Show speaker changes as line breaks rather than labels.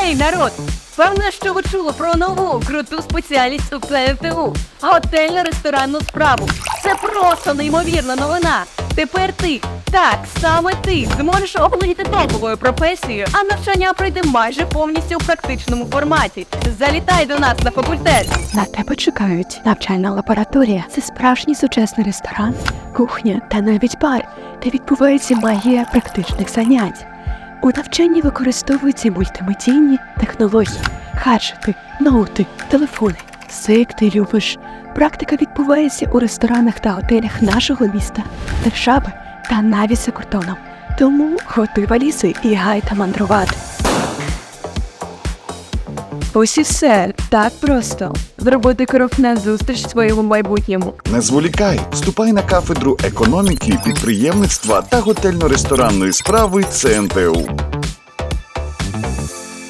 Гей, народ! Певно, що ви чули про нову круту спеціальність у ПФТУ – готельно-ресторанну справу. Це просто неймовірна новина. Тепер ти, так, саме ти, зможеш оволодіти топовою професією, а навчання пройде майже повністю у практичному форматі. Залітай до нас на факультет.
На тебе чекають навчальна лабораторія. Це справжній сучасний ресторан, кухня та навіть бар, де відбувається магія практичних занять. У навчанні використовуються мультимедійні технології, гаджети, ноути, телефони. Все, ти любиш. Практика відбувається у ресторанах та готелях нашого міста, держави та навіть за кордоном. Тому готуй валізи і гайта мандрувати. Ось і все так просто. Зробити крок на зустріч своєму майбутньому.
Не зволікай, вступай на кафедру економіки, підприємництва та готельно-ресторанної справи ЦНТУ.